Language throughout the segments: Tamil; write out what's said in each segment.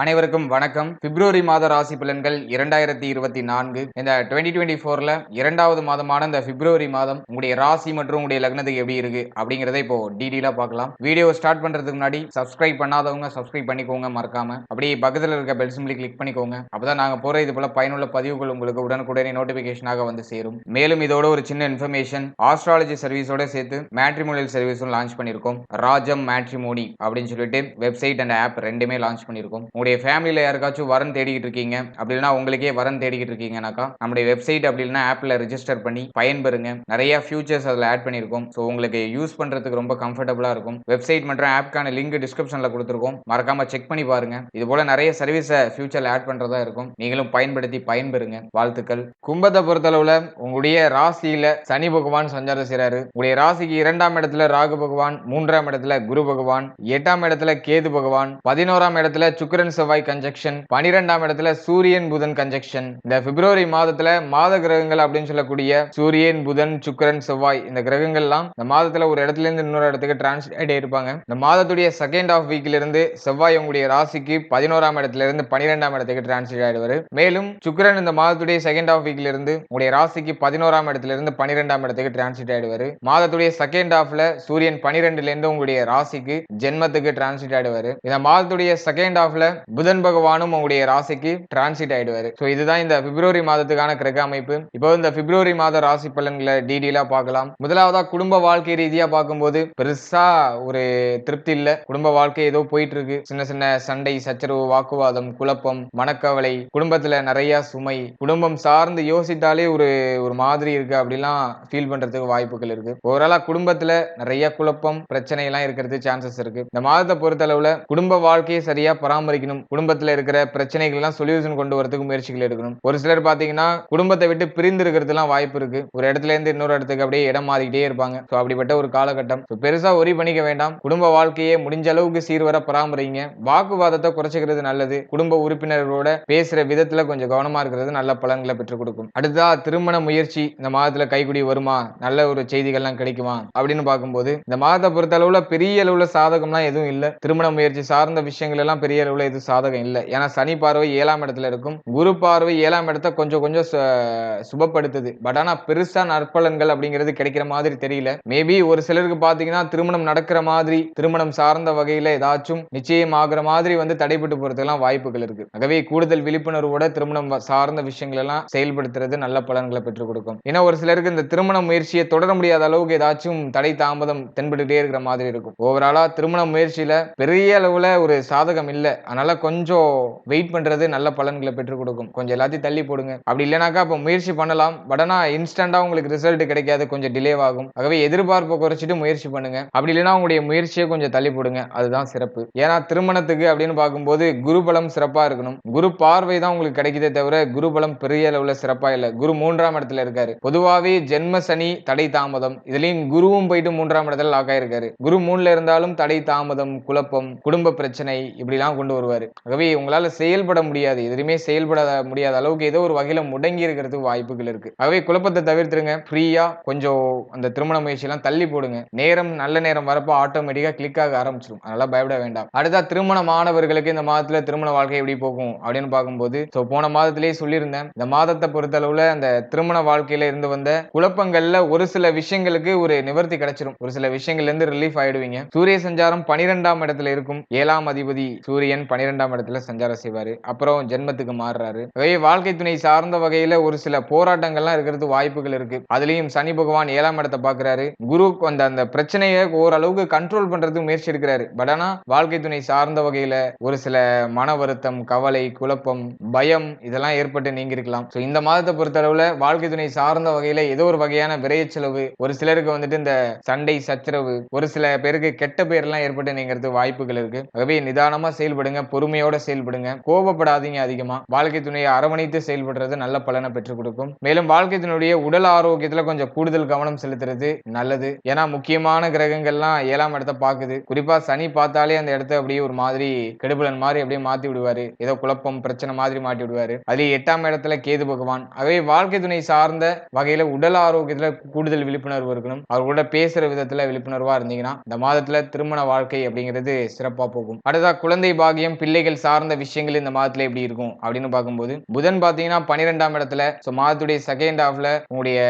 அனைவருக்கும் வணக்கம். பிப்ரவரி மாத ராசி பலன்கள் இரண்டாயிரத்தி இருபத்தி நான்கு. இந்த டுவெண்ட்டி டுவெண்ட்டி ஃபோர்ல இரண்டாவது மாதமான இந்த பிப்ரவரி மாதம் உங்களுடைய ராசி மற்றும் உங்களுடைய லக்னத்துக்கு எப்படி இருக்கு அப்படிங்கறத இப்போ டீடெயிலா பார்க்கலாம். வீடியோ ஸ்டார்ட் பண்றதுக்கு முன்னாடி சப்ஸ்கிரைப் பண்ணாதவங்க சப்ஸ்கிரைப் பண்ணிக்கோங்க மறக்காம. அப்படியே பக்கத்தில் இருக்க பெல் சிம்பிளி கிளிக் பண்ணிக்கோங்க. அப்பதான் நாங்க போற இது போல பயனுள்ள பதிவுகள் உங்களுக்கு உடனுக்குடனே நோட்டிபிகேஷனாக வந்து சேரும். மேலும் இதோட ஒரு சின்ன இன்ஃபர்மேஷன் ஆஸ்ட்ராலஜி சர்வீஸோட சேர்த்து மேட்ரிமோனியல் சர்வீஸும் லான்ச் பண்ணியிருக்கோம் ராஜம் மேட்ரிமோனி அப்படின்னு சொல்லிட்டு வெப்சைட் அண்ட் ஆப் ரெண்டுமே லான்ச் பண்ணியிருக்கோம் உங்களுடைய ஃபேமிலியில் யாருக்காச்சும் வரன் தேடிக்கிட்டு இருக்கீங்க அப்படி உங்களுக்கே வரன் தேடிக்கிட்டு இருக்கீங்கனாக்கா நம்முடைய வெப்சைட் அப்படி ஆப்பில் ரிஜிஸ்டர் பண்ணி பயன்பெறுங்க. நிறைய ஃபியூச்சர்ஸ் அதில் ஆட் பண்ணியிருக்கோம் ஸோ உங்களுக்கு யூஸ் பண்ணுறதுக்கு ரொம்ப கம்ஃபர்டபுளாக இருக்கும். வெப்சைட் மற்றும் ஆப்க்கான லிங்க் டிஸ்கிரிப்ஷனில் கொடுத்துருக்கோம். மறக்காம செக் பண்ணி பாருங்க. இது போல நிறைய சர்வீஸை ஃபியூச்சரில் ஆட் பண்ணுறதா இருக்கும். நீங்களும் பயன்படுத்தி பயன்பெறுங்க. வாழ்த்துக்கள். கும்பத்தை பொறுத்தளவில் உங்களுடைய ராசியில் சனி பகவான் சஞ்சாரம் செய்கிறாரு உங்களுடைய ராசிக்கு இரண்டாம் இடத்துல ராகு பகவான் மூன்றாம் இடத்துல குரு பகவான் எட்டாம் இடத்துல கேது பகவான் பதினோராம் இடத்துல சுக்கரன் செவ்வாய் கன்ஜெக்ஷன் பனிரெண்டாம் இடத்துல சூரியன் புதன் கன்ஜெக்ஷன் இந்த பிப்ரவரி மாதத்துல மாத கிரகங்கள் அப்படின்னு சொல்லக்கூடிய சூரியன் புதன் சுக்கிரன் செவ்வாய் இந்த கிரகங்கள்லாம் இந்த மாதத்துல ஒரு இடத்துல இருந்து இன்னொரு இடத்துக்கு டிரான்ஸ்லேட் ஆகிட்டே இருப்பாங்க இந்த மாதத்துடைய செகண்ட் ஆஃப் வீக்ல இருந்து செவ்வாய் உங்களுடைய ராசிக்கு பதினோராம் இடத்துல இருந்து பனிரெண்டாம் இடத்துக்கு டிரான்ஸ்லேட் ஆயிடுவாரு. மேலும் சுக்கிரன் இந்த மாதத்துடைய செகண்ட் ஆஃப் வீக்ல இருந்து உங்களுடைய ராசிக்கு பதினோராம் இடத்துல இருந்து பனிரெண்டாம் இடத்துக்கு டிரான்ஸ்லேட் ஆயிடுவாரு. மாதத்துடைய செகண்ட் ஆஃப்ல சூரியன் பனிரெண்டுல இருந்து உங்களுடைய ராசிக்கு ஜென்மத்துக்கு டிரான்ஸ்லேட் ஆயிடுவாரு. இந்த மாதத்துடைய செகண்ட் ஆஃப்ல புதன் பகவானும் உங்களுடைய ராசிக்கு டிரான்சிட் ஆயிடுவாரு. ஸோ இதுதான் இந்த பிப்ரவரி மாதத்துக்கான கிரக அமைப்பு. இப்போ இந்த பிப்ரவரி மாத ராசி பலன்களை டீடெயிலா பார்க்கலாம். முதலாவதா குடும்ப வாழ்க்கை ரீதியா பார்க்கும்போது பெருசா ஒரு திருப்தி இல்ல. குடும்ப வாழ்க்கை ஏதோ போயிட்டு இருக்கு சின்ன சின்ன சண்டை சச்சரவு வாக்குவாதம் குழப்பம் மனக்கவலை குடும்பத்துல நிறைய சுமை. குடும்பம் சார்ந்து யோசித்தாலே ஒரு ஒரு மாதிரி இருக்கு அப்படிலாம் ஃபீல் பண்றதுக்கு வாய்ப்புகள் இருக்கு. ஓவராலா குடும்பத்துல நிறைய குழப்பம் பிரச்சனை எல்லாம் இருக்கிறது சான்சஸ் இருக்கு. இந்த மாதத்தை பொறுத்தளவுல குடும்ப வாழ்க்கையை சரியா பராமரிக்கணும். குடும்பத்துல இருக்கிற பிரச்சனைகள் எல்லாம் சொல்யூஷன் கொண்டு வரதுக்கு முயற்சிகள் எடுக்கணும். ஒரு சிலர் பாத்தீங்கன்னா குடும்பத்தை விட்டு பிரிந்து இருக்கிறதுலாம் வாய்ப்பு இருக்கு. ஒரு இடத்துல இருந்து இன்னொரு இடத்துக்கு அப்படியே இடம் மாறிக்கிட்டே இருப்பாங்க. ஸோ அப்படிப்பட்ட ஒரு காலகட்டம். பெருசா ஒரி பண்ணிக்க வேண்டாம். குடும்ப வாழ்க்கையை முடிஞ்ச அளவுக்கு சீர்வர பராமரிங்க. வாக்குவாதத்தை குறைச்சிக்கிறது நல்லது. குடும்ப உறுப்பினர்களோட பேசுற விதத்துல கொஞ்சம் கவனமா இருக்கிறது நல்ல பலன்களை பெற்றுக் கொடுக்கும். அடுத்தா திருமண முயற்சி. இந்த மாதத்துல கைக்குடி வருமா? நல்ல ஒரு செய்திகள்லாம் கிடைக்குமா? அப்படின்னு பார்க்கும்போது இந்த மாதத்தை பொறுத்த அளவுல பெரிய அளவுல சாதகம்லாம் எதுவும் இல்ல. திருமண முயற்சி சார்ந்த விஷயங்கள் எல்லாம் பெரிய அளவுல எதுவும் சாதகம் இல்லை. ஏன்னா சனி பார்வை ஏழாம் இடத்துல இருக்கும். குரு பார்வை ஏழாம் இடத்த கொஞ்சம் கொஞ்சம் சுபப்படுத்துது. பட் ஆனா பெருசா நற்பலன்கள் அப்படிங்கிறது கிடைக்கிற மாதிரி தெரியல. மேபி ஒரு சிலருக்கு பாத்தீங்கன்னா திருமணம் நடக்கிற மாதிரி திருமணம் சார்ந்த வகையில ஏதாச்சும் நிச்சயம் ஆகிற மாதிரி வந்து தடைப்பட்டு போறதுக்கெல்லாம் வாய்ப்புகள் இருக்கு. ஆகவே கூடுதல் விழிப்புணர்வோட திருமணம் சார்ந்த விஷயங்கள் எல்லாம் செயல்படுத்துறது நல்ல பலன்களை பெற்றுக் கொடுக்கும். ஏன்னா ஒரு சிலருக்கு இந்த திருமண முயற்சியை தொடர முடியாத அளவுக்கு ஏதாச்சும் தடை தாமதம் தென்பட்டுட்டே இருக்கிற மாதிரி இருக்கும். ஓவராலா திருமண முயற்சியில பெரிய அளவுல ஒரு சாதகம் இல்லை. அதனால கொஞ்சம் வெயிட் பண்ணுறது நல்ல பலன்களை பெற்றுக் கொடுக்கும். கொஞ்சம் எல்லாத்தையும் தள்ளி போடுங்க. அப்படி இல்லைனாக்கா இப்போ முயற்சி பண்ணலாம். பட் ஆனால் இன்ஸ்டன்டா உங்களுக்கு ரிசல்ட் கிடைக்காது. கொஞ்சம் டிலே ஆகும். ஆகவே எதிர்பார்ப்பை குறைச்சிட்டு முயற்சி பண்ணுங்க. அப்படி இல்லைன்னா உங்களுடைய முயற்சியை கொஞ்சம் தள்ளி போடுங்க. அதுதான் சிறப்பு. ஏன்னா திருமணத்துக்கு அப்படின்னு பார்க்கும்போது குருபலம் சிறப்பாக இருக்கணும். குரு பார்வை தான் உங்களுக்கு கிடைக்குதே தவிர குருபலம் பெரிய அளவில் சிறப்பாக இல்லை. குரு மூன்றாம் இடத்துல இருக்காரு. பொதுவாகவே ஜென்ம சனி தடை தாமதம். இதுலையும் குருவும் போயிட்டு மூன்றாம் இடத்துல லாக் ஆயிருக்காரு. குரு மூணுல இருந்தாலும் தடை தாமதம் குழப்பம் குடும்ப பிரச்சனை இப்படிலாம் கொண்டு வருவார். ஆகவே உங்களால செயல்பட முடியாது. எதுலையுமே செயல்பட முடியாத அளவுக்கு ஏதோ ஒரு வகையில முடங்கி இருக்கிறதுக்கு வாய்ப்புகள் இருக்கு. ஆகவே குழப்பத்தை தவிர்த்துருங்க. ஃப்ரீயா கொஞ்சம் அந்த திருமண முயற்சி எல்லாம் தள்ளி போடுங்க. நேரம் நல்ல நேரம் வரப்போ ஆட்டோமேட்டிக்கா கிளிக் ஆக ஆரம்பிச்சிடும் அதனால பயப்பட வேண்டாம். அடுத்தா திருமண மாணவர்களுக்கு இந்த மாதத்துல திருமண வாழ்க்கை எப்படி போகும் அப்படின்னு பார்க்கும்போது ஸோ போன மாதத்திலேயே சொல்லியிருந்தேன். இந்த மாதத்தை பொறுத்தளவுல அந்த திருமண வாழ்க்கையில இருந்து வந்த குழப்பங்கள்ல ஒரு சில விஷயங்களுக்கு ஒரு நிவர்த்தி கிடைச்சிடும் ஒரு சில விஷயங்கள்ல இருந்து ரிலீஃப் ஆயிடுவீங்க. சூரிய சஞ்சாரம் பனிரெண்டாம் இடத்துல இருக்கும். ஏழாம் அதிபதி சூரியன் பனிரெண்டாம் இடத்துல சஞ்சாரம் செய்வார். அப்புறம் ஜென்மத்துக்கு மாறுறாரு. ஆகவே வாழ்க்கை துணை சார்ந்த வகையில் ஒரு சில போராட்டங்கள்லாம் இருக்கிறது வாய்ப்புகள் இருக்கு. அதுலேயும் சனி பகவான் ஏழாம் இடத்தை பார்க்குறாரு. குரு அந்த அந்த பிரச்சனையை ஓரளவுக்கு கண்ட்ரோல் பண்ணுறதுக்கு முயற்சி எடுக்கிறாரு. பட் ஆனால் வாழ்க்கை துணை சார்ந்த வகையில் ஒரு சில மன வருத்தம் கவலை குழப்பம் பயம் இதெல்லாம் ஏற்பட்டு நீங்க இருக்கலாம் ஸோ இந்த மாதத்தை பொறுத்தளவில் வாழ்க்கை துணை சார்ந்த வகையில் ஏதோ ஒரு வகையான விரைய செலவு ஒரு சிலருக்கு வந்துட்டு இந்த சண்டை சச்சரவு ஒரு சில பேருக்கு கெட்ட பேர்லாம் ஏற்பட்டு நீங்கிறது வாய்ப்புகள் இருக்கு. ஆகவே நிதானமாக செயல்படுங்க பொறுமையோட செயல்படுங்க. கோபப்படாதீங்க அதிகமா. வாழ்க்கை துணையை அரவணைத்து செயல்படுறது நல்ல பலனை பெற்றுக் கொடுக்கும். மேலும் வாழ்க்கை துணையுடைய உடல் ஆரோக்கியத்துல கொஞ்சம் கூடுதல் கவனம் செலுத்துறது நல்லது. ஏன்னா முக்கியமான கிரகங்கள்லாம் ஏழாம் இடத்த பாக்குது குறிப்பா சனி பார்த்தாலே அந்த இடத்த அப்படியே ஒரு மாதிரி கெடுபலன் மாதிரி அப்படியே மாத்தி விடுவாரு. ஏதோ குழப்பம் பிரச்சனை மாதிரி மாட்டி விடுவாரு. அது எட்டாம் இடத்துல கேது பகவான். ஆகவே வாழ்க்கை துணை சார்ந்த வகையில உடல் ஆரோக்கியத்துல கூடுதல் விழிப்புணர்வு இருக்கணும். அவர் கூட பேசுற விதத்துல விழிப்புணர்வா இருந்தீங்கன்னா இந்த மாதத்துல திருமண வாழ்க்கை அப்படிங்கிறது சிறப்பா போகும். அடுத்தா குழந்தை பாகியம் பிள்ளைகள் சார்ந்த விஷயங்கள் இந்த மாதத்துல எப்படி இருக்கும் அப்படின்னு பார்க்கும்போது புதன் பார்த்தீங்கன்னா பன்னிரெண்டாம் இடத்துல ஸோ மாதத்துடைய செகண்ட் ஹாஃப்ல உங்களுடைய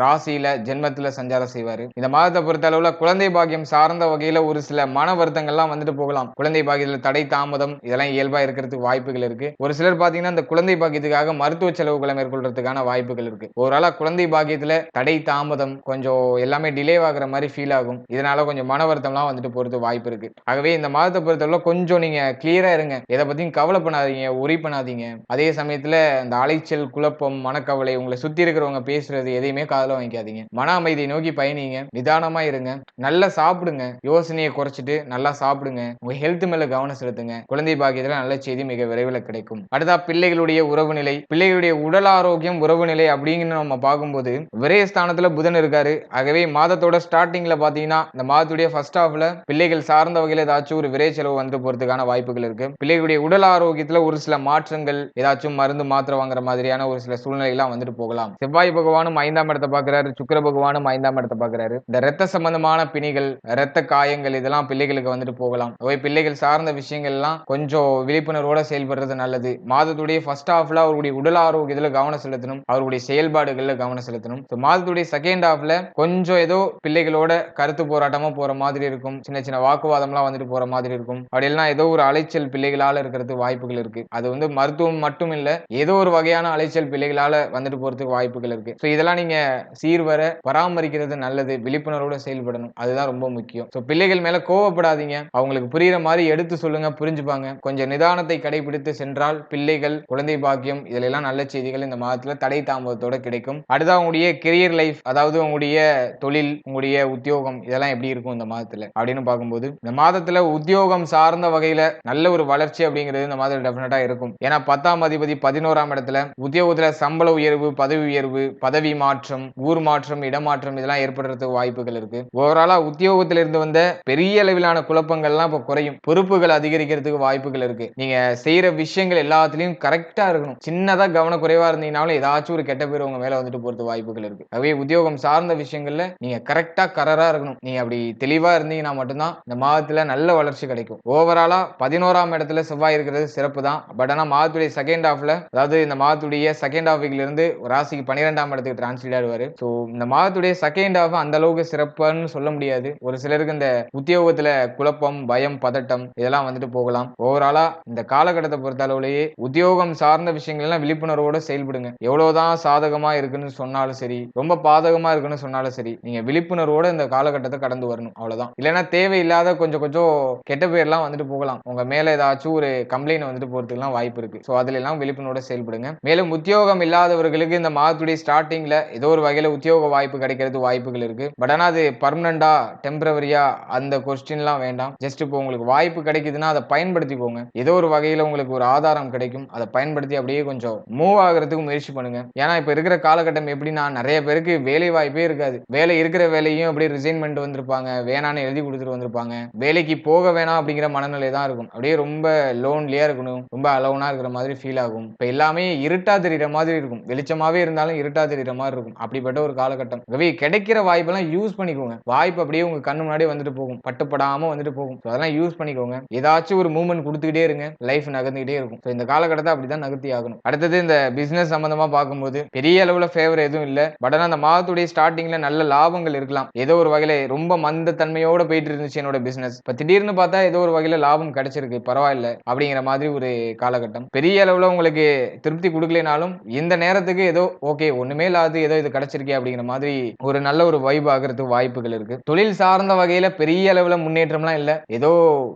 ராசியில ஜென்மத்துல சஞ்சாரம் செய்வார். இந்த மாதத்தை பொறுத்த அளவுல குழந்தை பாக்கியம் சார்ந்த வகையில ஒரு சில மன வருத்தங்கள்லாம் வந்துட்டு போகலாம். குழந்தை பாக்கியத்தில் தடை தாமதம் இதெல்லாம் இயல்பா இருக்கிறதுக்கு வாய்ப்புகள் இருக்கு. ஒரு சிலர் பார்த்தீங்கன்னா இந்த குழந்தை பாக்கியத்துக்காக மருத்துவ செலவுகளை மேற்கொள்றதுக்கான வாய்ப்புகள் இருக்கு. ஓரளவு குழந்தை பாக்கியத்துல தடை தாமதம் கொஞ்சம் எல்லாமே டிலே ஆகுற மாதிரி ஃபீல் ஆகும். இதனால கொஞ்சம் மன வருத்தம்லாம் வந்துட்டு போறது வாய்ப்பு இருக்கு. ஆகவே இந்த மாதத்தை பொறுத்தளவு கொஞ்சம் நீங்க கிளியரா இருங்க. எதை பத்தியும் கவலை பண்ணாதீங்க உரி பண்ணாதீங்க அதே சமயத்துல இந்த அலைச்சல் குழப்பம் மனக்கவலை உங்களை சுத்தி இருக்கிறவங்க பேசுறது எதையுமே காதல வாங்கிக்காதீங்க. மன அமைதியை நோக்கி பயணிங்க. நிதானமா இருங்க. நல்லா சாப்பிடுங்க. யோசனையை குறைச்சிட்டு நல்லா சாப்பிடுங்க. உங்க ஹெல்த் மேல கவனம் செலுத்துங்க. குழந்தை பாக்கியத்துல நல்ல செய்தி மிக விரைவில் கிடைக்கும். அடுத்தா பிள்ளைகளுடைய உறவு நிலை பிள்ளைகளுடைய உடல் ஆரோக்கியம் உறவு நிலை அப்படிங்கிற நம்ம பார்க்கும்போது விரயஸ்தானத்துல புதன் இருக்காரு. ஆகவே மாதத்தோட ஸ்டார்டிங்ல பாத்தீங்கன்னா இந்த மாதத்துடைய ஃபர்ஸ்ட் ஹாஃப்ல பிள்ளைகள் சார்ந்த வகையில் ஏதாச்சும் ஒரு விரை செலவு வந்து போறதுக்கான வாய்ப்புகள் இருக்கு. பிள்ளைகளுடைய உடல் ஆரோக்கியத்துல ஒரு சில மாற்றங்கள் ஏதாச்சும் மருந்து மாத்திரை வாங்குற மாதிரியான ஒரு சில சூழ்நிலைகள்லாம் வந்துட்டு போகலாம். செவ்வாய் பகவானும் ஐந்தாம் இடத்தை பாக்குறாரு சுக்கிர பகவானும் ஐந்தாம் இடத்தை பாக்குறாரு இந்த ரத்த சம்பந்தமான பிணிகள் ரத்த காயங்கள் இதெல்லாம் பிள்ளைகளுக்கு வந்துட்டு போகலாம். அவை பிள்ளைகள் சார்ந்த விஷயங்கள் எல்லாம் கொஞ்சம் விழிப்புணர்வோட செயல்படுறது நல்லது. மாதத்துடைய ஃபர்ஸ்ட் ஹாஃப்ல அவருடைய உடல் ஆரோக்கியத்துல கவனம் செலுத்தணும். அவருடைய செயல்பாடுகள்ல கவனம் செலுத்தணும். மாதத்துடைய செகண்ட் ஹாஃப்ல கொஞ்சம் ஏதோ பிள்ளைகளோட கருத்து போராட்டமா போற மாதிரி இருக்கும். சின்ன சின்ன வாக்குவாதம்லாம் வந்துட்டு போற மாதிரி இருக்கும். அப்படியெல்லாம் ஏதோ ஒரு அலைச்சல் பிள்ளைகளால இருக்கிறது வாய்ப்புகள் இருக்கு. அது வந்து மருத்துவம் மட்டும் இல்ல ஏதோ ஒரு வகையான அலைச்சல் பிள்ளைகளால வந்துட்டு போறதுக்கு வாய்ப்புகள் இருக்கு. ஸோ இதெல்லாம் நீங்க சீர்வர பராமரிக்கிறது நல்லது விழிப்புணர்வோட செயல்படணும். அதுதான் ரொம்ப முக்கியம். ஸோ பிள்ளைகள் மேல கோவப்படாதீங்க. அவங்களுக்கு புரியுற மாதிரி எடுத்து சொல்லுங்க புரிஞ்சுப்பாங்க. கொஞ்சம் நிதானத்தை கடைபிடித்து சென்றால் பிள்ளைகள் குழந்தை பாக்கியம் இதுல எல்லாம் நல்ல செய்திகள் இந்த மாதத்துல தடை தாமதத்தோட கிடைக்கும். அடுத்து உங்களுடைய கெரியர் லைஃப் அதாவது உங்களுடைய தொழில் உங்களுடைய உத்தியோகம் இதெல்லாம் எப்படி இருக்கும் இந்த மாதத்துல? அப்படின்னு பார்க்கும்போது இந்த மாதத்துல உத்தியோகம் சார்ந்த வகையில நல்ல ஒரு வளர்ச்சி அப்படிங்கிறது இந்த மாதிரி டெஃபினட்டா இருக்கும். ஏன்னா பத்தாம் அதிபதி பதினோராம் இடத்துல உத்தியோகத்துல சம்பள உயர்வு பதவி உயர்வு பதவி மாற்றம் ஊர் மாற்றம் இடமாற்றம் இதெல்லாம் ஏற்படுறதுக்கு வாய்ப்புகள் இருக்கு. ஓவராலா உத்தியோகத்துல இருந்து வந்த பெரிய அளவிலான குழப்பங்கள்லாம் இப்போ குறையும். பொறுப்புகள் அதிகரிக்கிறதுக்கு வாய்ப்புகள் இருக்கு. நீங்க செய்யற விஷயங்கள் எல்லாத்துலயும் கரெக்டா இருக்கணும். சின்னதா கவனக்குறைவா இருந்தீங்கனாலும் ஏதாச்சும் ஒரு கெட்ட பேர் உங்க மேல வந்துட்டு போறது வாய்ப்புகள் இருக்கு. ஆகவே உத்தியோகம் சார்ந்த விஷயங்கள்ல நீங்க கரெக்டா கரரா இருக்கணும். நீங்க அப்படி தெளிவா இருந்தீங்கன்னா மட்டும்தான் இந்த மாதத்துல நல்ல வளர்ச்சி கிடைக்கும். ஓவராலா பதினோராம் இடத்துல செவ்வாய் இருக்கிறது சிறப்பு தான் பட் ஆனால் மாதத்துடைய செகண்ட் ஹாஃப்ல அதாவது இந்த மாதத்துடைய செகண்ட் ஹாஃபில் இருந்து ராசிக்கு பன்னிரெண்டாம் இடத்துக்கு டிரான்ஸ்லேட் ஆடுவார் ஸோ இந்த மாதத்துடைய செகண்ட் ஹாஃப் அந்த அளவுக்கு சிறப்புன்னு சொல்ல முடியாது. ஒரு சிலருக்கு இந்த உத்தியோகத்துல குழப்பம் பயம் பதட்டம் இதெல்லாம் வந்துட்டு போகலாம். ஓவராலா இந்த காலகட்டத்தை பொறுத்த அளவுலேயே உத்தியோகம் சார்ந்த விஷயங்கள் எல்லாம் விழிப்புணர்வோட செயல்படுங்க. எவ்வளவுதான் சாதகமா இருக்குன்னு சொன்னாலும் சரி ரொம்ப பாதகமா இருக்குன்னு சொன்னாலும் சரி நீங்க விழிப்புணர்வோட இந்த காலகட்டத்தை கடந்து வரணும். அவ்வளவுதான். இல்லைன்னா தேவையில்லாத கொஞ்சம் கொஞ்சம் கெட்ட பேர்லாம் வந்துட்டு போகலாம். உங்க மேல ஏதாச்சும் ஒரு கம்ப்ளைண்ட் வந்துட்டு போறதுக்குலாம் வாய்ப்பு இருக்கு. ஸோ அதுல எல்லாம் விழிப்புணர்வோட செயல்படுங்க. மேலும் உத்தியோகம் இல்லாதவர்களுக்கு இந்த மாதத்துடைய ஸ்டார்டிங்ல ஏதோ ஒரு வகையில உத்தியோக வாய்ப்பு கிடைக்கிறது வாய்ப்புகள் இருக்கு. பட் ஆனா அது பர்மனண்டா டெம்பரவரியா அந்த கொஸ்டின்லாம் வேண்டாம். ஜஸ்ட் இப்போ உங்களுக்கு வாய்ப்பு கிடைக்குதுன்னா அதை பயன்படுத்திக்கோங்க. ஏதோ ஒரு வகையில உங்களுக்கு ஒரு ஆதாரம் கிடைக்கும். அதை பயன்படுத்தி அப்படியே கொஞ்சம் மூவ் ஆகுறதுக்கு முயற்சி பண்ணுங்க. ஏன்னா இப்ப இருக்கிற காலகட்டம் எப்படின்னா நிறைய பேருக்கு வேலை வாய்ப்பே இருக்காது. வேலை இருக்கிற வேலையும் அப்படியே ரிசைன்மெண்ட் வந்திருப்பாங்க. வேணான்னு எழுதி கொடுத்துட்டு வந்திருப்பாங்க. வேலைக்கு போக வேணாம் அப்படிங்கிற மனநிலை தான் இருக்கும். அப்படியே ரொம்ப லோன்லியா இருக்கணும் ரொம்ப அலோனா இருக்கிற மாதிரி ஃபீல் ஆகும். இப்ப எல்லாமே இருட்டா தெரியுற மாதிரி இருக்கும். வெளிச்சமாவே இருந்தாலும் இருட்டா தெரிகிற மாதிரி இருக்கும். அப்படிப்பட்ட ஒரு காலகட்டம். ஆகவே கிடைக்கிற வாய்ப்பெல்லாம் யூஸ் பண்ணிக்கோங்க. வாய்ப்பு அப்படியே உங்க கண்ணு முன்னாடி வந்துட்டு போகும். பட்டுப்படாம வந்துட்டு போகும். அதெல்லாம் யூஸ் பண்ணிக்கோங்க. ஏதாச்சும் ஒரு மூவ்மெண்ட் கொடுத்துக்கிட்டே இருங்க. லைஃப் நகர்ந்துகிட்டே இருக்கும். ஸோ இந்த காலகட்டத்தை அப்படிதான் நகர்த்தி ஆகணும். அடுத்தது இந்த பிசினஸ் சம்பந்தமா பார்க்கும்போது பெரிய அளவுல ஃபேவர் எதுவும் இல்ல. பட் ஆனா அந்த மாதத்துடைய ஸ்டார்டிங்ல நல்ல லாபங்கள் இருக்கலாம். ஏதோ ஒரு வகையில ரொம்ப மந்த தன்மையோட போயிட்டு இருந்துச்சு என்னோட பிசினஸ் இப்ப திடீர்னு பார்த்தா ஏதோ ஒரு வகையில லாபம் கிடைச்சிருக்கு. பரவாயில்ல அப்படிங்கிற மாதிரி ஒரு காலகட்டம். பெரிய அளவில் உங்களுக்கு திருப்தி கொடுக்கலனாலும் இந்த நேரத்துக்கு ஏதோ ஓகே ஒண்ணுமே இல்லாது ஏதோ இது கிடைச்சிருக்கே அப்படிங்கிற மாதிரி ஒரு நல்ல ஒரு வைப் ஆகிறதுக்கு வாய்ப்புகள் இருக்கு. தொழில் சார்ந்த வகையில பெரிய அளவுல முன்னேற்றம்லாம் இல்ல. ஏதோ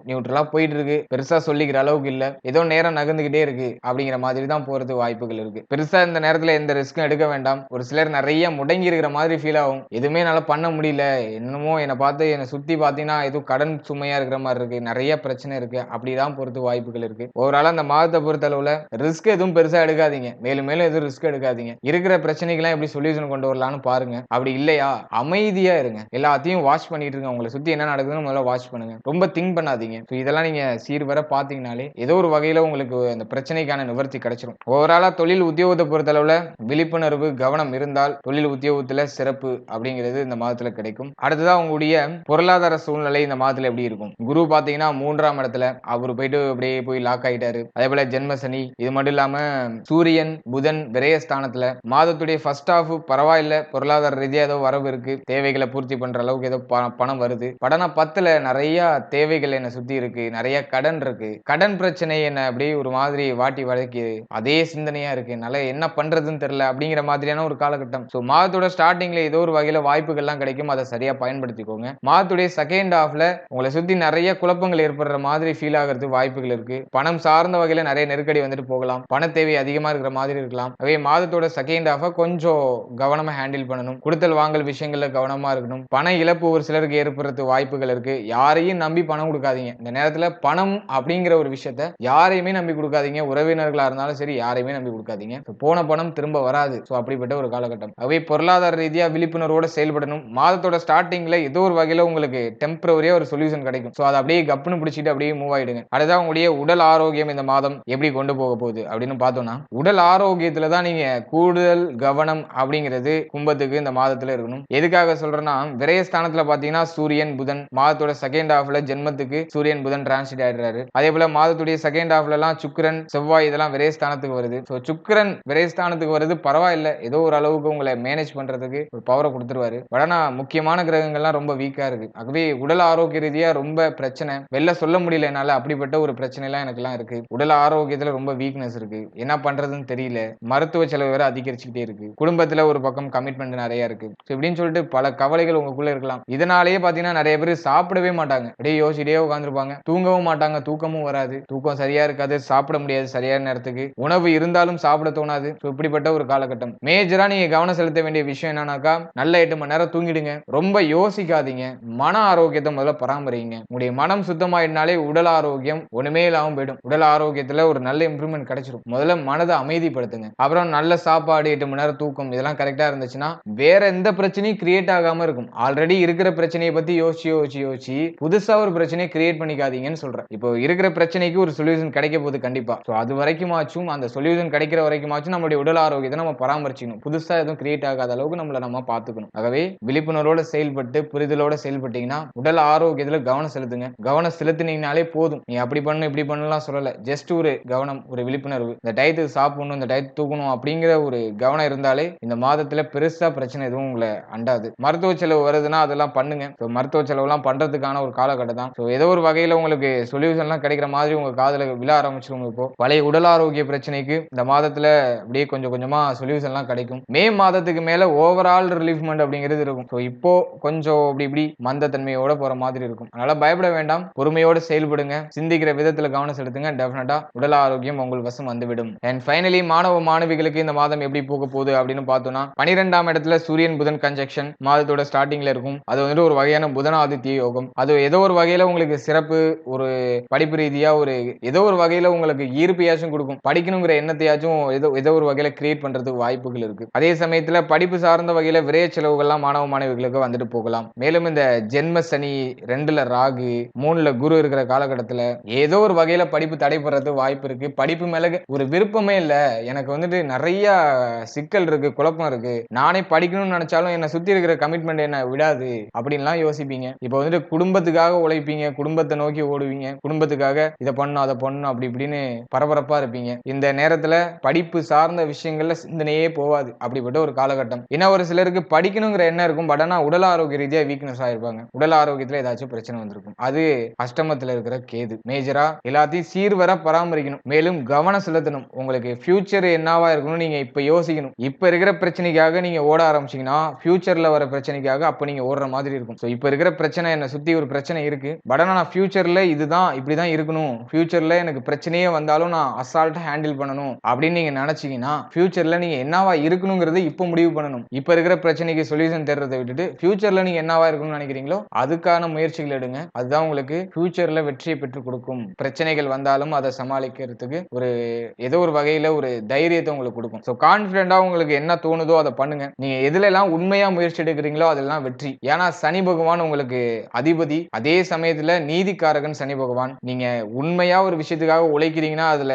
நியூட்ரலா போயிட்டு இருக்கு பெருசா சொல்லிக்கிற அளவுக்கு இல்ல. ஏதோ நேரம் நகர்ந்துகிட்டே இருக்கு அப்படிங்கிற மாதிரி தான் போறது வாய்ப்புகள் இருக்கு. பெருசா இந்த நேரத்துல எந்த ரிஸ்க்கும் எடுக்க வேண்டாம். ஒரு சிலர் நிறைய முடங்கி இருக்கிற மாதிரி ஃபீல் ஆகும். எதுவுமே என்னால பண்ண முடியல. என்னமோ என்னை பார்த்து என்னை சுத்தி பார்த்தீங்கன்னா ஏதோ கடன் சுமையா இருக்கிற மாதிரி இருக்கு. நிறைய பிரச்சனை இருக்கு. அப்படிதான் பொறுத்து வாய்ப்புகள் இருக்கு. ஓவரால் அந்த மாதத்தை பொறுத்த அளவுல ரிஸ்க் எதுவும் பெருசா எடுக்காதீங்க. மேலும் மேலும் எதுவும் ரிஸ்க் எடுக்காதீங்க. இருக்கிற பிரச்சனைகள்லாம் எப்படி சொல்யூஷன் கொண்டு வரலாம்னு பாருங்க. அப்படி இல்லையா? அமைதியா இருங்க. எல்லாத்தையும் வாட்ச் பண்ணிட்டு இருங்க. உங்களை சுத்தி என்ன நடக்குதுன்னு முதல்ல வாட்ச் பண்ணுங்க. ரொம்ப திங்க் பண்ணாதீங்க. ஸோ இதெல்லாம் நீங்க சீர்வர பாத்தீங்கனாலே ஏதோ ஒரு வகையில உங்களுக்கு அந்த பிரச்சனைக்கான நிவர்த்தி கிடைச்சிரும். ஓவராலா தொழில் உத்தியோகத்தை பொறுத்த அளவுல விழிப்புணர்வு கவனம் இருந்தால் தொழில் உத்தியோகத்துல சிறப்பு அப்படிங்கிறது இந்த மாதத்துல கிடைக்கும். அடுத்ததா உங்களுடைய பொருளாதார சூழ்நிலை இந்த மாதத்துல எப்படி இருக்கும்? குரு பாத்தீங்கன்னா மூன்றாம் இடத்துல அவர் போயிட்டு அப்படியே போய் லாக் ஆகிட்டாரு அதே போல ஜென்ம சனி இது மட்டும் இல்லாம சூரியன் புதன் விரயஸ்தானத்துல மாதத்துடைய ஃபர்ஸ்ட் ஹாஃப் பரவாயில்ல பொருளாதார ரீதியா ஏதோ வரவு இருக்கு தேவைகளை பூர்த்தி பண்ற அளவுக்கு ஏதோ ப- பணம் வருது. படம் பத்துல நிறைய தேவைகள் என்ன சுத்தி இருக்கு நிறைய கடன் இருக்கு. கடன் பிரச்சனை என்ன அப்படியே ஒரு மாதிரி வாட்டி வதக்கிது. அதே சிந்தனையா இருக்கு. என்னால என்ன பண்றதுன்னு தெரியல அப்படிங்கிற மாதிரியான ஒரு காலகட்டம். ஸோ மாதத்தோட ஸ்டார்டிங்ல ஏதோ ஒரு வகையில வாய்ப்புகள்லாம் கிடைக்கும். அதை சரியா பயன்படுத்திக்கோங்க. மாதத்துடைய செகண்ட் ஹாஃப்ல உங்களை சுத்தி நிறைய குழப்பங்கள் ஏற்படுற மாதிரி ஃபீல் ஆகிறதுக்கு வாய்ப்புகள் இருக்கு. பணம் சார்ந்த வகையில நிறைய நெருக்கடி வந்துட்டு போகலாம். பண தேவை அதிகமா இருக்கிற மாதிரி இருக்கலாம். அதே மாதத்தோட செகண்ட் ஹாஃப கொஞ்சம் கவனமா ஹேண்டில் பண்ணணும். கொடுத்தல் வாங்கல் விஷயங்கள்ல கவனமா இருக்கணும். பண இழப்பு ஒரு சிலருக்கு ஏற்படுறது வாய்ப்புகள் இருக்கு. யாரையும் நம்பி பணம் கொடுக்காதீங்க. இந்த நேரத்துல பணம் அப்படிங்கிற ஒரு விஷயத்த யாரையுமே நம்பி கொடுக்காதீங்க. உறவினர்களா இருந்தாலும் சரி யாரையுமே நம்பி கொடுக்காதீங்க. போன பணம் திரும்ப வராது. ஸோ அப்படிப்பட்ட ஒரு காலகட்டம். அவை பொருளாதார ரீதியா விழிப்புணர்வோட செயல்படணும். மாதத்தோட ஸ்டார்டிங்ல ஏதோ ஒரு வகையில உங்களுக்கு டெம்பரவரியா ஒரு சொல்யூஷன் கிடைக்கும். ஸோ அதை அப்படியே கப்புன்னு பிடிச்சிட்டு அப்படியே மூவ் ஆயிடுங்க. அடுத்தா உங்களுடைய உடல் ஆரோக்கியம் இந்த மாதம் எப்படி கொண்டு போக போகுது அப்படின்னு பார்த்தோம்னா உடல் ஆரோக்கியத்துல தான் நீங்க கூடுதல் கவனம் அப்படிங்கிறது கும்பத்துக்கு இந்த மாதத்துல இருக்கணும். எதுக்காக சொல்றேன்னா விரயஸ்தானத்துல பாத்தீங்கன்னா சூரியன் புதன் மாதத்தோட செகண்ட் ஹாஃப்ல ஜென்மத்துக்கு சூரியன் புதன் டிரான்ஸ்லேட் ஆயிடுறாரு. அதே போல மாதத்துடைய செகண்ட் ஹாஃப்ல எல்லாம் சுக்கரன் செவ்வாய் இதெல்லாம் விரயஸ்தானத்துக்கு வருது. ஸோ சுக்கரன் விரயஸ்தானத்துக்கு வருது பரவாயில்ல. ஏதோ ஒரு அளவுக்கு உங்களை மேனேஜ் பண்றதுக்கு ஒரு பவரை கொடுத்துருவாரு. பட் ஆனா முக்கியமான கிரகங்கள்லாம் ரொம்ப வீக்கா இருக்கு. ஆகவே உடல் ஆரோக்கிய ரீதியா ரொம்ப பிரச்சனை. வெளில சொல்ல முடியல என்னால அப்படிப்பட்ட ஒரு பிரச்சனை எல்லாம் எனக்குலாம் இருக்கு. உடல் ஆரோக்கியத்துல ரொம்ப வீக்னஸ் இருக்கு. என்ன பண்றதுன்னு தெரியல. மருத்துவ செலவு வேற அதிகரிச்சுக்கிட்டே இருக்கு. குடும்பத்துல ஒரு பக்கம் கமிட்மெண்ட் நிறைய இருக்கு. ஸோ இப்படின்னு சொல்லிட்டு பல கவலைகள் உங்களுக்குள்ள இருக்கலாம். இதனாலேயே பாத்தீங்கன்னா நிறைய பேர் சாப்பிடவே மாட்டாங்க. அப்படியே யோசிச்சிட்டே உட்காந்துருப்பாங்க தூங்கவும் மாட்டாங்க. தூக்கமும் வராது. தூக்கம் சரியா இருக்காது. சாப்பிட முடியாது சரியான நேரத்துக்கு. உணவு இருந்தாலும் சாப்பிட தோணாது. ஸோ இப்படிப்பட்ட ஒரு காலகட்டம். மேஜரா நீங்க கவனம் செலுத்த வேண்டிய விஷயம் என்னன்னாக்கா நல்ல எட்டு மணி நேரம் தூங்கிடுங்க. ரொம்ப யோசிக்காதீங்க. மன ஆரோக்கியத்தை முதல்ல பராமரிங்க. உங்களுடைய மனம் சுத்தமாயினாலே உடல் ஆரோக்கியம் ஒண்ணுமே இல்லாம போயிடும். உடல் ஆரோக்கியத்துல ஒரு நல்ல இம்ப்ரூவ்மெண்ட் கிடைச்சிரும். முதல்ல மனதை அமைதிப்படுத்துங்க. அப்புறம் நல்ல சாப்பாடு எட்டு மணி நேரம் தூக்கம் இதெல்லாம் கரெக்டா இருந்துச்சுன்னா வேற எந்த பிரச்சனையும் கிரியேட் ஆகாம இருக்கும். ஆல்ரெடி இருக்கிற பிரச்சனையை பத்தி யோசிச்சு யோசிச்சு யோசிச்சு புதுசா ஒரு பிரச்சனையை கிரியேட் பண்ணிக்காதீங்கன்னு சொல்றேன். இப்போ இருக்கிற பிரச்சனைக்கு ஒரு சொல்யூஷன் கிடைக்க போகுது கண்டிப்பா. ஸோ அது வரைக்குமாச்சும் அந்த சொல்யூஷன் கிடைக்கிற வரைக்குமாச்சும் நம்மளுடைய உடல் ஆரோக்கியத்தை நம்ம பராமரிச்சுக்கணும். புதுசா எதுவும் கிரியேட் ஆகாத அளவுக்கு நம்மளை நம்ம பார்த்துக்கணும். ஆகவே விழிப்புணர்வோட செயல்பட்டு புரிதலோட செயல்பட்டீங்கன்னா உடல் ஆரோக்கியத்துல கவனம் செலுத்துங்க. கவனம் செலுத்தினீங்கனாலே போதும். நீ நீ அப்படி பண்ணு இப்படி பண்ணலாம் சொல்லல. ஜஸ்ட் ஒரு கவனம் ஒரு விழிப்புணர்வு. இந்த டயத்துக்கு சாப்பிடணும் இந்த டயத்து தூக்கணும் அப்படிங்கிற ஒரு கவனம் இருந்தாலே இந்த மாதத்துல பெருசா பிரச்சனை எதுவும் உங்களை அண்டாது. மருத்துவ செலவு வருதுன்னா அதெல்லாம் பண்ணுங்க. ஸோ மருத்துவ செலவுலாம் பண்றதுக்கான ஒரு காலகட்டம் தான். ஸோ ஏதோ ஒரு வகையில உங்களுக்கு சொல்யூஷன்லாம் கிடைக்கிற மாதிரி உங்க காதல விழ ஆரம்பிச்சிருங்க இப்போ. பழைய உடல் ஆரோக்கிய பிரச்சனைக்கு இந்த மாதத்துல அப்படியே கொஞ்சம் கொஞ்சமா சொல்யூஷன்லாம் கிடைக்கும். மே மாதத்துக்கு மேல ஓவரால் ரிலீஃப்மெண்ட் அப்படிங்கிறது இருக்கும். ஸோ இப்போ கொஞ்சம் இப்படி இப்படி மந்தத்தன்மையோட போற மாதிரி இருக்கும். அதனால பயப்பட வேண்டாம். பொறுமையோட செயல்படுங்க. சிந்திக்கிற விதத்துல கவனம் செலுத்துங்க. டெஃபினட்டா உடல் ஆரோக்கியம் உங்கள் வசம் வந்துவிடும். அண்ட் ஃபைனலி மாணவ மாணவிகளுக்கு இந்த மாதம் எப்படி போக போகுது அப்படின்னு பார்த்தோம்னா பனிரெண்டாம் இடத்துல சூரியன் புதன் கன்ஜெக்ஷன் மாதத்தோட ஸ்டார்டிங்ல இருக்கும். அது வந்துட்டு ஒரு வகையான புதனாதித்ய யோகம். அது ஏதோ ஒரு வகையில உங்களுக்கு சிறப்பு ஒரு படிப்பு ரீதியா ஒரு ஏதோ ஒரு வகையில உங்களுக்கு ஈர்ப்பையாச்சும் கொடுக்கும். படிக்கணுங்கிற எண்ணத்தையாச்சும் ஏதோ ஏதோ ஒரு வகையில கிரியேட் பண்றதுக்கு வாய்ப்புகள் இருக்கு. அதே சமயத்துல படிப்பு சார்ந்த வகையில விரைய செலவுகள்லாம் மாணவ மாணவிகளுக்கு வந்துட்டு போகலாம். மேலும் இந்த ஜென்ம சனி ரெண்டுல ராகு மூணுல குரு இருக்கிற காலகட்டத்துல ஏதோ ஒரு வகையில படிப்பு தடைபடுறது வாய்ப்பு இருக்கு. படிப்பு மேல ஒரு விருப்பமே இல்ல. எனக்கு வந்துட்டு நிறைய சிக்கல் இருக்கு குழப்பம் இருக்கு. நானே படிக்கணும்னு நினைச்சாலும் என்னை சுத்தி இருக்கிற கமிட்மெண்ட் என்ன விடாது அப்படின்லாம் யோசிப்பீங்க. இப்போ வந்துட்டு குடும்பத்துக்காக உழைப்பீங்க குடும்பத்தை நோக்கி ஓடுவீங்க குடும்பத்துக்காக இதை பண்ணும் அதை பண்ணும் அப்படி இப்படின்னு பரபரப்பா இருப்பீங்க. இந்த நேரத்துல படிப்பு சார்ந்த விஷயங்கள்ல சிந்தனையே போவாது அப்படிப்பட்ட ஒரு காலகட்டம். ஏன்னா ஒரு சிலருக்கு படிக்கணுங்கிற எண்ணம் இருக்கும். பட் ஆனா உடல் ஆரோக்கிய ரீதியா வீக்னஸ் ஆயிருப்பாங்க. உடல் ஆரோக்கியத்துல ஏதாச்சும் பிரச்சனை வந்திருக்கும். அது அஷ்டமத்துல இருக்கிற கேது. மேஜரா எல்லாத்தையும் சீர்வர பராமரிக்கணும். மேலும் கவனம் செலுத்தணும். உங்களுக்கு ஃபியூச்சர் என்னவா இருக்கணும் நீங்க இப்ப யோசிக்கணும். இப்ப இருக்கிற பிரச்சனைக்காக நீங்க ஓட ஆரம்பிச்சீங்கன்னா ஃபியூச்சர்ல வர பிரச்சனைக்காக அப்ப நீங்க ஓடுற மாதிரி இருக்கும். ஸோ இப்ப இருக்கிற பிரச்சனை என்ன சுத்தி ஒரு பிரச்சனை இருக்கு. பட் ஆனா நான் ஃபியூச்சர்ல இதுதான் இப்படிதான் இருக்கணும். ஃபியூச்சர்ல எனக்கு பிரச்சனையே வந்தாலும் நான் அசால்ட்டா ஹேண்டில் பண்ணணும் அப்படின்னு நீங்க நினைச்சீங்கன்னா ஃபியூச்சர்ல நீங்க என்னவா இருக்கணுங்கிறது இப்போ முடிவு பண்ணணும். இப்ப இருக்கிற பிரச்சனைக்கு சொல்யூஷன் தேடுறதை விட்டுட்டு ஃபியூச்சர்ல நீங்க என்னவா இருக்கணும்னு நினைக்கிறீங்களோ அதுக்கான முயற்சிகள் எடுங்க. அதுதான் உங்களுக்கு ஃபியூச்சர்ல வெற்றியை பெற்றுக் கொடுக்கும். பிரச்சனைகள் வந்தாலும் அதை சமாளிக்கிறதுக்கு ஒரு ஏதோ ஒரு வகையில ஒரு தைரியத்தை உங்களுக்கு கொடுக்கும். ஸோ கான்பிடண்டா உங்களுக்கு என்ன தோணுதோ அதை பண்ணுங்க. நீங்க எதுல எல்லாம் உண்மையா முயற்சி எடுக்கிறீங்களோ அதெல்லாம் வெற்றி. ஏன்னா சனி பகவான் உங்களுக்கு அதிபதி. அதே சமயத்துல நீதிக்காரகன் சனி பகவான். நீங்க உண்மையா ஒரு விஷயத்துக்காக உழைக்கிறீங்கன்னா அதுல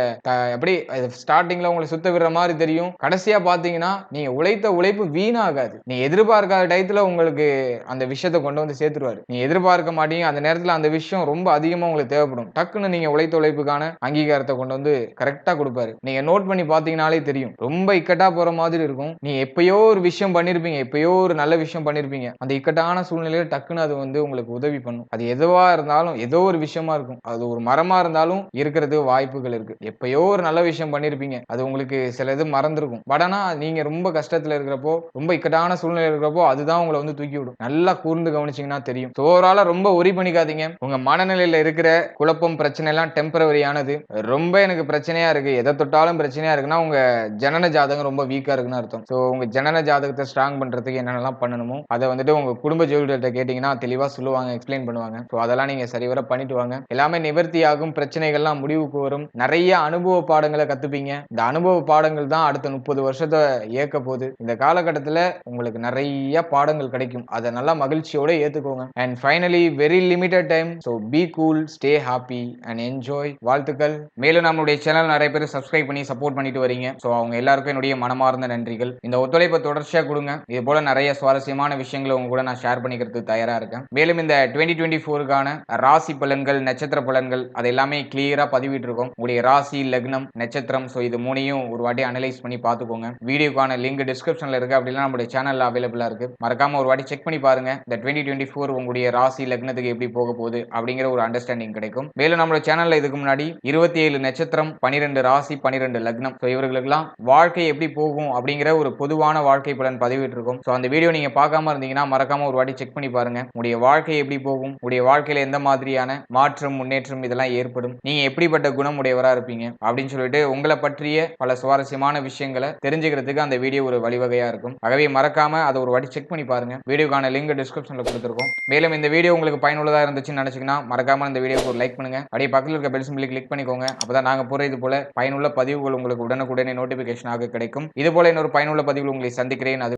எப்படி ஸ்டார்டிங்ல உங்களை சுத்த விடுற மாதிரி தெரியும். கடைசியா பாத்தீங்கன்னா நீங்க உழைத்த உழைப்பு வீணாகாது. நீ எதிர்பார்க்காத டயத்துல உங்களுக்கு அந்த விஷயத்தை கொண்டு வந்து சேர்த்துருவாரு. நீ எதிர்பார்க்க மாட்டீங்க. அந்த நேரத்துல அந்த விஷயம் ரொம்ப அதிகமா உங்களுக்கு தேவைப்படும். டக்குன்னு நீங்க உழைத்த உழைப்புக்கான அங்கீகாரத்தை கொண்டு வந்து கரெக்டா கொடுப்பாரு. நீங்க நோட் பண்ணி பாத்தீங்கனாலே தெரியும். ரொம்ப இக்கட்டா போற மாதிரி இருக்கும். நீ எப்பயோ ஒரு விஷயம் பண்ணிருப்பீங்க. எப்பயோ ஒரு நல்ல விஷயம் பண்ணிருப்பீங்க. அந்த இக்கட்டான சூழ்நிலையில டக்குன்னு அது வந்து உங்களுக்கு உதவி பண்ணும். அது எதுவா இருந்தாலும் ஏதோ ஒரு விஷயமா இருக்கும். அது ஒரு மரமா இருந்தாலும் இருக்கிறது வாய்ப்புகள் இருக்கு. எப்பயோ ஒரு நல்ல விஷயம் பண்ணிருப்பீங்க. அது உங்களுக்கு சில இது மறந்துருக்கும். பட் ஆனா நீங்க ரொம்ப கஷ்டத்துல இருக்கிறப்போ ரொம்ப இக்கட்டான சூழ்நிலை இருக்கிறப்போ அதுதான் உங்களை வந்து தூக்கி விடும். நல்லா கூர்ந்து கவனிச்சீங்கன்னா தெரியும். ஓவராலா ரொம்ப ஒரி பண்ணிக்காதீங்க. உங்க மனநிலையில இருக்கிற குழப்பம் பிரச்சனை எல்லாம் டெம்பரவரியானது ரொம்ப எனக்கு பிரச்சனையா இருக்கு. எதை தொட்டாலும் பிரச்சனையா இருக்குன்னா உங்க ஜனன ஜாதகம் ரொம்ப வீக்கா இருக்குன்னு அர்த்தம். ஸோ உங்க ஜனன ஜாதகத்தை ஸ்ட்ராங் பண்றதுக்கு என்னென்னலாம் பண்ணணுமோ அதை வந்துட்டு உங்க குடும்ப ஜோதிடர்கிட்ட கேட்டீங்கன்னா தெளிவா சொல்லுவாங்க எக்ஸ்பிளைன் பண்ணுவாங்க. ஸோ அதெல்லாம் நீங்க சரிவர பண்ணிட்டு வாங்க. எல்லாமே நிவர்த்தி ஆகும் பிரச்சனைகள்லாம் முடிவுக்கு வரும். நிறைய அனுபவ பாடங்களை கத்துப்பீங்க. இந்த அனுபவ பாடங்கள் தான் அடுத்த முப்பது வருஷத்தை இயக்க போகுது. இந்த காலகட்டத்தில் உங்களுக்கு நிறைய பாடங்கள் கிடைக்கும். அதை நல்லா மகிழ்ச்சியோட ஏத்துக்கோங்க. And finally very limited time so be cool stay happy and enjoy வாழ்த்துக்கள். மேலும் நம்மளுடைய சேனல் நிறைய பேர் சப்ஸ்கிரைப் பண்ணி சப்போர்ட் பண்ணிட்டு வரீங்க. ஸோ அவங்க எல்லாருக்கும் என்னுடைய மனமார்ந்த நன்றிகள். இந்த ஒத்துழைப்பை தொடர்ச்சியாக கொடுங்க. இது போல நிறைய சுவாரஸ்யமான விஷயங்களை உங்க கூட நான் ஷேர் பண்ணிக்கிறதுக்கு தயாராக இருக்கேன். மேலும் இந்த டுவெண்ட்டி டுவெண்ட்டி ஃபோருக்கான ராசி பலன்கள் நட்சத்திர பலன்கள் அது எல்லாமே கிளியராக பதிவிட்டிருக்கோம். உங்களுடைய ராசி லக்னம் நட்சத்திரம் ஸோ இது மூணையும் ஒரு வாட்டி அனலைஸ் பண்ணி பார்த்துக்கோங்க. வீடியோக்கான லிங்க் டிஸ்கிரிப்ஷனில் இருக்குது அப்படின்னா நம்மளுடைய சேனலில் அவைலபிளாக இருக்குது மறக்காமல் ஒரு வாட்டி செக் பண்ணி பாருங்க. இந்த டுவெண்ட்டி டுவெண்ட்டி ஃபோர் உங்களுடைய ராசி லக்னத்துக்கு எப்படி போக போகுது அப்படிங்கிற ஒரு அண்டர்ஸ்டாண்டிங் கிடைக்கும். மேலும் நம்மளோட சேனல்ல இதுக்கு முன்னாடி இருபத்தி ஏழு நட்சத்திரம் பனிரெண்டு ராசி பனிரெண்டு லக்னம். ஸோ இவர்களுக்கெல்லாம் வாழ்க்கை எப்படி போகும் அப்படிங்கிற ஒரு பொதுவான வாழ்க்கை பலன் பதிவிட்டு இருக்கும் ஸோ அந்த வீடியோ நீங்க பார்க்காம இருந்தீங்கன்னா மறக்காம ஒரு வாட்டி செக் பண்ணி பாருங்க. உடைய வாழ்க்கை எப்படி போகும்? உடைய வாழ்க்கையில எந்த மாதிரியான மாற்றம் முன்னேற்றம் இதெல்லாம் ஏற்படும்? நீங்க எப்படிப்பட்ட குணம் உடையவரா இருப்பீங்க? அப்படின்னு சொல்லிட்டு உங்களை பற்றிய பல சுவாரஸ்யமான விஷயங்களை தெரிஞ்சுக்கிறதுக்கு அந்த வீடியோ ஒரு வழிவகையா இருக்கும். ஆகவே மறக்காம அதை ஒரு வாட்டி செக் பண்ணி பாருங்க. வீடியோக்கான லிங்க் டிஸ்கிரிப்ஷன்ல கொடுத்துருக்கோம். மேலும் இந்த வீடியோ உங்களுக்கு பயனுள்ளதா இருந்துச்சுன்னு நினைச்சீங்கன்னா மறக்காம இந்த வீடியோக்கு ஒரு லைக் பண்ணுங்க. அப்படியே பக்கத்தில் இருக்க பெல் சிம்பிளி கிளிக் பண்ணிக்கோங்க. அப்பதான் நாங்க போற இது போல பயனுள்ள பதிவுகள் உங்களுக்கு உடனுக்குடனே நோட்டிபிகேஷனாக கிடைக்கும். இது போல இன்னொரு பயனுள்ள பதிவுகள் உங்களை சந்திக்கிறேன். அது